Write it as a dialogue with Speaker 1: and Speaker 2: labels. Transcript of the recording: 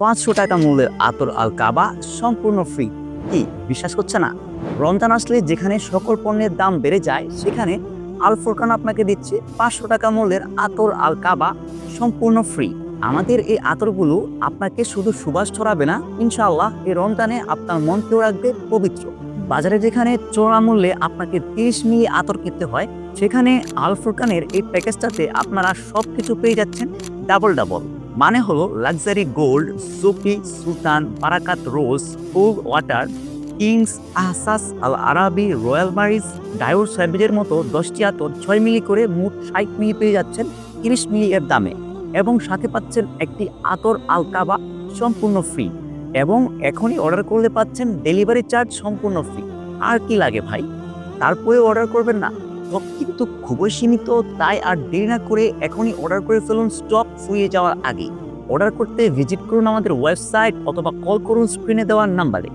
Speaker 1: পাঁচশো টাকা মূল্যের আতর আল কাবা সম্পূর্ণ ফ্রি কি, বিশ্বাস করছে না? রমজান আসলে যেখানে সকল পণ্যের দাম বেড়ে যায়, সেখানে আল ফোরকান আপনাকে দিচ্ছে পাঁচশো টাকা মূল্যের আতর আল কাবা সম্পূর্ণ ফ্রি আমাদের এই আতরগুলো আপনাকে শুধু সুবাস ছড়াবে না, ইনশাআল্লাহ এই রমজানে আপনার মনকেও রাখবে পবিত্র। বাজারে যেখানে চোরা মূল্যে আপনাকে তিরিশ মিলি আতর কিনতে হয়, সেখানে আল ফোরকানের এই প্যাকেজটাতে আপনারা সব কিছু পেয়ে যাচ্ছেন ডাবল ডাবল মানে হলো লাক্সারি গোল্ড সুফি, সুলতান, বারাকাত রোজ ফুল ওয়াটার কিংস আহসাস আল আরাবি রয়্যাল মারিজ ডায়োর স্যাভেজের মতো দশটি আতর ছয় মিলি করে মোট ষাট মিলি পেয়ে যাচ্ছেন তিরিশ মিলি এর দামে এবং সাথে পাচ্ছেন একটি আতর আলকাবা সম্পূর্ণ ফ্রি এবং এখনই অর্ডার করলে পাচ্ছেন ডেলিভারি চার্জ সম্পূর্ণ ফ্রি আর কি লাগে ভাই? তারপরে অর্ডার করবেন না। স্টক কিন্তু খুবই সীমিত, তাই আর দেরি না করে এখনই অর্ডার করে ফেলুন স্টক ফুয়ে যাওয়ার আগে অর্ডার করতে ভিজিট করুন আমাদের ওয়েবসাইট অথবা কল করুন স্ক্রিনে দেওয়ার নাম্বারে